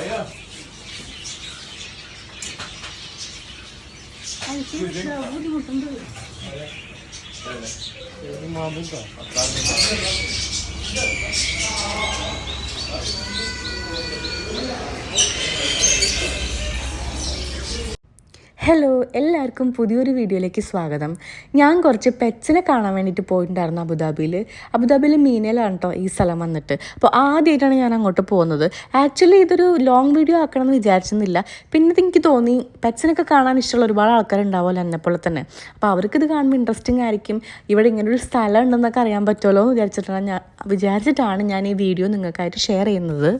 Aya. Ay şey şu bu yumurtam böyle. Evet. Bu mağdur da. Atlar da. Hello എല്ലാവർക്കും പുതിയൊരു വീഡിയോയിലേക്ക് സ്വാഗതം. ഞാൻ കുറച്ച് പെറ്റ്സിനെ കാണാൻ വേണ്ടിയിട്ട് പോയിട്ടുണ്ടായിരുന്നു അബുദാബിയിൽ അബുദാബിയിൽ മീനയിലാണ് കേട്ടോ ഈ സ്ഥലം വന്നിട്ട്. അപ്പോൾ ആദ്യമായിട്ടാണ് ഞാൻ അങ്ങോട്ട് പോകുന്നത്. ആക്ച്വലി ഇതൊരു ലോങ് വീഡിയോ ആക്കണമെന്ന് വിചാരിച്ചിരുന്നില്ല. പിന്നെ എനിക്ക് തോന്നി പെറ്റ്സിനൊക്കെ കാണാൻ ഇഷ്ടമുള്ള ഒരുപാട് ആൾക്കാരുണ്ടാവുമല്ലോ എന്നെപ്പോലെ തന്നെ. അപ്പോൾ ഇത് കാണുമ്പോൾ ഇൻട്രസ്റ്റിംഗ് ആയിരിക്കും. ഇവിടെ ഇങ്ങനൊരു സ്ഥലം ഉണ്ടെന്നൊക്കെ അറിയാൻ പറ്റുമല്ലോ എന്ന് വിചാരിച്ചിട്ടാണ് ഞാൻ വിചാരിച്ചിട്ടാണ് ഞാൻ ഈ വീഡിയോ നിങ്ങൾക്കായിട്ട് ഷെയർ ചെയ്യുന്നത്.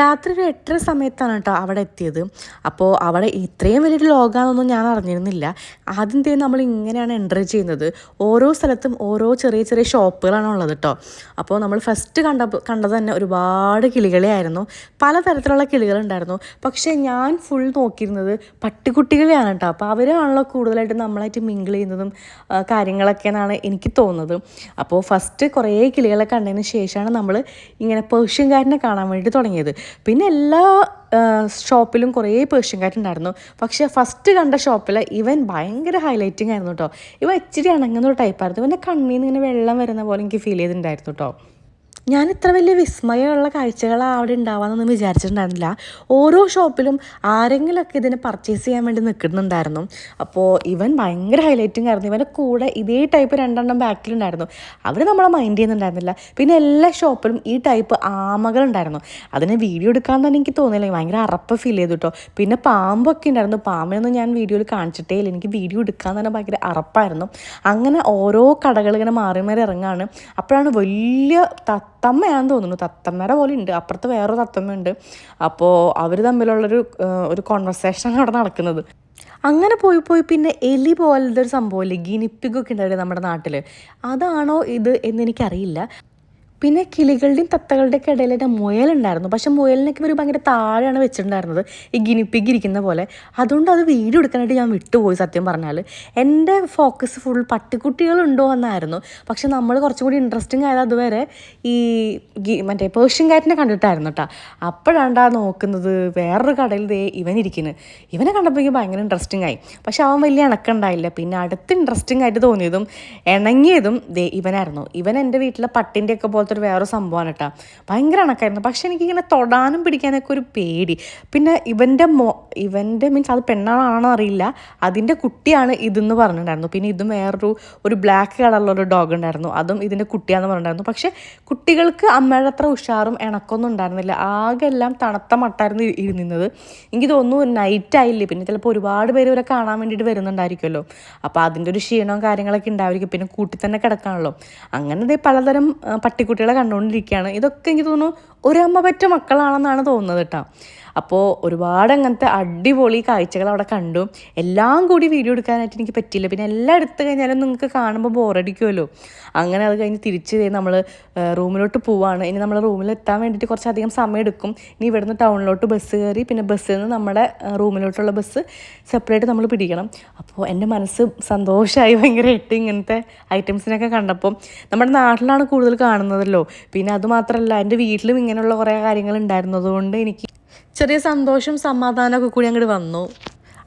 രാത്രി ഒരു എട്ടര സമയത്താണ് കേട്ടോ അവിടെ എത്തിയത്. അപ്പോൾ അവിടെ ഇത്രയും വലിയൊരു ലോകമാണെന്നൊന്നും ഞാൻ അറിഞ്ഞിരുന്നില്ല. ആദ്യം തന്നെ നമ്മൾ ഇങ്ങനെയാണ് എന്റർ ചെയ്യുന്നത്. ഓരോ സ്ഥലത്തും ഓരോ ചെറിയ ചെറിയ ഷോപ്പുകളാണ് ഉള്ളത് കേട്ടോ. അപ്പോൾ നമ്മൾ ഫസ്റ്റ് കണ്ട കണ്ടത് തന്നെ ഒരുപാട് കിളികളെയായിരുന്നു. പലതരത്തിലുള്ള കിളികളുണ്ടായിരുന്നു. പക്ഷേ ഞാൻ ഫുൾ നോക്കിയിരുന്നത് പട്ടിക്കുട്ടികളെയാണ് കേട്ടോ. അപ്പോൾ അവരാണല്ലോ കൂടുതലായിട്ട് നമ്മളായിട്ട് മിങ്കിൾ ചെയ്യുന്നതും കാര്യങ്ങളൊക്കെ എന്നാണ് എനിക്ക് തോന്നുന്നത്. അപ്പോൾ ഫസ്റ്റ് കുറേ കിളികളെ കണ്ടതിന് ശേഷമാണ് നമ്മൾ ഇങ്ങനെ പേർഷ്യൻകാരനെ കാണാൻ വേണ്ടി തുടങ്ങിയത്. പിന്നെ എല്ലാ ഷോപ്പിലും കുറേ പേർഷ്യൻ കാറ്റ് ഉണ്ടായിരുന്നു പക്ഷേ ഫസ്റ്റ് കണ്ട ഷോപ്പിൽ ഇവൻ ഭയങ്കര ഹൈലൈറ്റിംഗ് ആയിരുന്നു കേട്ടോ ഇവ ഇച്ചിരി ഇണങ്ങുന്ന ഒരു ടൈപ്പായിരുന്നു ഇവന്റെ കണ്ണിൽ നിന്ന് ഇങ്ങനെ വെള്ളം വരുന്ന പോലെ എനിക്ക് ഫീൽ ചെയ്തിട്ടുണ്ടായിരുന്നു കേട്ടോ ഞാൻ ഇത്ര വലിയ വിസ്മയമുള്ള കാഴ്ചകൾ അവിടെ ഉണ്ടാവാമെന്നൊന്നും വിചാരിച്ചിട്ടുണ്ടായിരുന്നില്ല. ഓരോ ഷോപ്പിലും ആരെങ്കിലുമൊക്കെ ഇതിനെ പർച്ചേസ് ചെയ്യാൻ വേണ്ടി നിൽക്കുന്നുണ്ടായിരുന്നു. അപ്പോൾ ഇവൻ ഭയങ്കര ഹൈലൈറ്റിംഗ് ആയിരുന്നു. ഇവന്റെ കൂടെ ഇതേ ടൈപ്പ് രണ്ടെണ്ണം ബാക്കിലുണ്ടായിരുന്നു. അവർ നമ്മളെ മൈൻഡ് ചെയ്യുന്നുണ്ടായിരുന്നില്ല. പിന്നെ എല്ലാ ഷോപ്പിലും ഈ ടൈപ്പ് ആമകളുണ്ടായിരുന്നു. അതിനെ വീഡിയോ എടുക്കാൻ തന്നെ എനിക്ക് തോന്നിയില്ല ഭയങ്കര അറപ്പ് ഫീൽ ചെയ്തു കേട്ടോ പിന്നെ പാമ്പൊക്കെ ഉണ്ടായിരുന്നു. പാമ്പിനൊന്നും ഞാൻ വീഡിയോയിൽ കാണിച്ചിട്ടേ ഇല്ല എനിക്ക് വീഡിയോ എടുക്കാൻ തന്നെ ഭയങ്കര അറപ്പായിരുന്നു. അങ്ങനെ ഓരോ കടകൾ ഇങ്ങനെ മാറി മാറി ഇറങ്ങാണ്. അപ്പോഴാണ് വലിയ തത്തമ്മയാണെന്ന് തോന്നുന്നു. തത്തമ്മയുടെ പോലെ ഉണ്ട് അപ്പുറത്ത് വേറൊരു തത്തമ്മയുണ്ട്. അപ്പോൾ അവർ തമ്മിലുള്ളൊരു ഒരു കോൺവെർസേഷനാണ് അവിടെ നടക്കുന്നത്. അങ്ങനെ പോയി പോയി പിന്നെ എലി പോലത്തെ ഒരു സംഭവമില്ലേ ഗിനിപ്പിഗൊക്കെ ഉണ്ടാവില്ലേ നമ്മുടെ നാട്ടിൽ അതാണോ ഇത് എന്നെനിക്കറിയില്ല പിന്നെ കിളികളുടെയും തത്തകളുടെയൊക്കെ ഇടയിൽ തന്നെ മുയലുണ്ടായിരുന്നു പക്ഷെ മുയലിനൊക്കെ ഒരു ഭയങ്കര താഴെയാണ് വെച്ചിട്ടുണ്ടായിരുന്നത്. ഈ ഗിനിപ്പിക്കിരിക്കുന്ന പോലെ. അതുകൊണ്ട് അത് വീഡിയോ എടുക്കാനായിട്ട് ഞാൻ വിട്ടുപോയി സത്യം പറഞ്ഞാൽ എന്റെ ഫോക്കസ് ഫുൾ പട്ടിക്കുട്ടികളുണ്ടോ എന്നായിരുന്നു. പക്ഷെ നമ്മൾ കുറച്ചും കൂടി ഇൻട്രസ്റ്റിംഗ് ആയത് അതുവരെ ഈ മറ്റേ പേർഷ്യൻ കാറ്റിനെ കണ്ടിട്ടായിരുന്നു കേട്ടോ അപ്പോഴാണ്ടാ നോക്കുന്നത് വേറൊരു കടയിൽ ദേ ഇവൻ ഇവനെ കണ്ടപ്പോൾ ഭയങ്കര ഇൻട്രസ്റ്റിംഗ് ആയി. പക്ഷെ അവൻ വലിയ ഇണക്കുണ്ടായില്ല പിന്നെ അടുത്ത് ഇൻട്രസ്റ്റിംഗ് ആയിട്ട് തോന്നിയതും ഇണങ്ങിയതും ദേ ഇവനായിരുന്നു. ഇവൻ എന്റെ വീട്ടിലെ പട്ടിന്റെ ഒക്കെ പോലത്തെ വേറെ സംഭവമാണ് കേട്ടോ. ഭയങ്കര അണക്കായിരുന്നു. പക്ഷെ എനിക്കിങ്ങനെ തൊടാനും പിടിക്കാനൊക്കെ ഒരു പേടി. പിന്നെ ഇവന്റെ മോ ഇവന്റെ മീൻസ് അത് പെണ്ണാണോ അറിയില്ല. അതിന്റെ കുട്ടിയാണ് ഇതെന്ന് പറഞ്ഞിട്ടുണ്ടായിരുന്നു. പിന്നെ ഇതും വേറൊരു ഒരു ബ്ലാക്ക് കളറിലുള്ള ഒരു ഡോഗ് ഉണ്ടായിരുന്നു. അതും ഇതിന്റെ കുട്ടിയാണെന്ന് പറഞ്ഞിട്ടുണ്ടായിരുന്നു. പക്ഷേ കുട്ടികൾക്ക് അമ്മയുടെ അത്ര ഉഷാറും ഇണക്കൊന്നും ഉണ്ടായിരുന്നില്ല. ആകെ എല്ലാം തണുത്ത മട്ടായിരുന്നു ഇരുന്നത് എനിക്ക് തോന്നുന്നു നൈറ്റ് ആയില്ലേ. പിന്നെ ചിലപ്പോൾ ഒരുപാട് പേര് ഇവരെ കാണാൻ വേണ്ടിയിട്ട് വരുന്നുണ്ടായിരിക്കുമല്ലോ. അപ്പോൾ അതിന്റെ ഒരു ക്ഷീണവും കാര്യങ്ങളൊക്കെ ഉണ്ടായിരിക്കും പിന്നെ കൂട്ടി തന്നെ കിടക്കാണല്ലോ. അങ്ങനെ പലതരം ആ, പട്ടിക്കുട്ടികളെ കണ്ടുകൊണ്ടിരിക്കുകയാണ്. ഇതൊക്കെ എനിക്ക് തോന്നുന്നു ഒരു പറ്റ മക്കളാണെന്നാണ് തോന്നുന്നത് കേട്ടോ. അപ്പോൾ ഒരുപാട് അങ്ങനത്തെ അടിപൊളി കാഴ്ചകൾ അവിടെ കണ്ടു. എല്ലാം കൂടി വീഡിയോ എടുക്കാനായിട്ട് എനിക്ക് പറ്റില്ല പിന്നെ എല്ലാം എടുത്തു കഴിഞ്ഞാലും നിങ്ങൾക്ക് കാണുമ്പോൾ ബോറടിക്കുമല്ലോ അങ്ങനെ അത് കഴിഞ്ഞ് തിരിച്ച് നമ്മൾ റൂമിലോട്ട് പോവാണ്. ഇനി നമ്മൾ റൂമിൽ എത്താൻ വേണ്ടിയിട്ട് കുറച്ചധികം സമയം എടുക്കും. ഇനി ഇവിടുന്ന് ടൗണിലോട്ട് ബസ് കയറി പിന്നെ ബസ്സിൽ നിന്ന് നമ്മുടെ റൂമിലോട്ടുള്ള ബസ് സെപ്പറേറ്റ് നമ്മൾ പിടിക്കണം. അപ്പോൾ എന്റെ മനസ്സ് സന്തോഷമായി ഭയങ്കരമായിട്ട് ഇങ്ങനത്തെ ഐറ്റംസിനൊക്കെ കണ്ടപ്പോൾ നമ്മുടെ നാട്ടിലാണ് കൂടുതൽ കാണുന്നതല്ലോ. പിന്നെ അതുമാത്രമല്ല എന്റെ വീട്ടിലും ഇങ്ങനെയുള്ള കുറേ കാര്യങ്ങൾ ഉണ്ടായിരുന്നതുകൊണ്ട് എനിക്ക് ചെറിയ സന്തോഷം സമാധാനമൊക്കെ കൂടി അങ്ങോട്ട് വന്നു.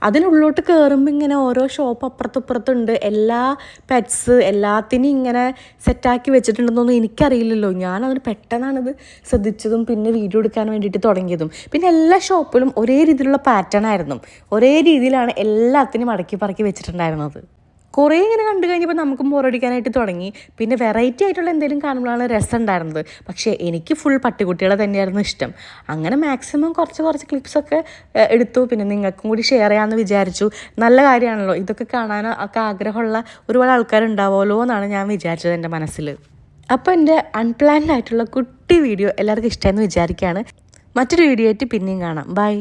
അതിനുള്ളിലോട്ട് കയറുമ്പോൾ ഇങ്ങനെ ഓരോ ഷോപ്പ് അപ്പുറത്തപ്പുറത്തുണ്ട്. എല്ലാ പെറ്റ്സ് എല്ലാത്തിനും ഇങ്ങനെ സെറ്റാക്കി വെച്ചിട്ടുണ്ടെന്നൊന്നും എനിക്കറിയില്ലല്ലോ. ഞാൻ അതിന് പെട്ടെന്നാണിത് ശ്രദ്ധിച്ചതും പിന്നെ വീഡിയോ എടുക്കാൻ വേണ്ടിയിട്ട് തുടങ്ങിയതും. പിന്നെ എല്ലാ ഷോപ്പിലും ഒരേ രീതിയിലുള്ള പാറ്റേൺ ആയിരുന്നു. ഒരേ രീതിയിലാണ് എല്ലാത്തിനും അടക്കി പറക്കി വെച്ചിട്ടുണ്ടായിരുന്നത്. കുറേ ഇങ്ങനെ കണ്ടു കഴിഞ്ഞപ്പോൾ നമുക്കും ബോറടിക്കാനായിട്ട് തുടങ്ങി. പിന്നെ വെറൈറ്റി ആയിട്ടുള്ള എന്തെങ്കിലും കാണുമ്പോഴാണ് രസം ഉണ്ടായിരുന്നത്. പക്ഷേ എനിക്ക് ഫുൾ പട്ടിക്കുട്ടികളെ തന്നെയായിരുന്നു ഇഷ്ടം. അങ്ങനെ മാക്സിമം കുറച്ച് കുറച്ച് ക്ലിപ്സൊക്കെ എടുത്തു. പിന്നെ നിങ്ങൾക്കും കൂടി ഷെയർ ചെയ്യാമെന്ന് വിചാരിച്ചു. നല്ല കാര്യമാണല്ലോ. ഇതൊക്കെ കാണാൻ ഒക്കെ ആഗ്രഹമുള്ള ഒരുപാട് ആൾക്കാരുണ്ടാവുമല്ലോ എന്നാണ് ഞാൻ വിചാരിച്ചത് എന്റെ മനസ്സിൽ. അപ്പോൾ എന്റെ അൺപ്ലാൻഡ് ആയിട്ടുള്ള കുട്ടി വീഡിയോ എല്ലാവർക്കും ഇഷ്ടമെന്ന് വിചാരിക്കുകയാണ്. മറ്റൊരു വീഡിയോ ആയിട്ട് പിന്നെയും കാണാം. ബൈ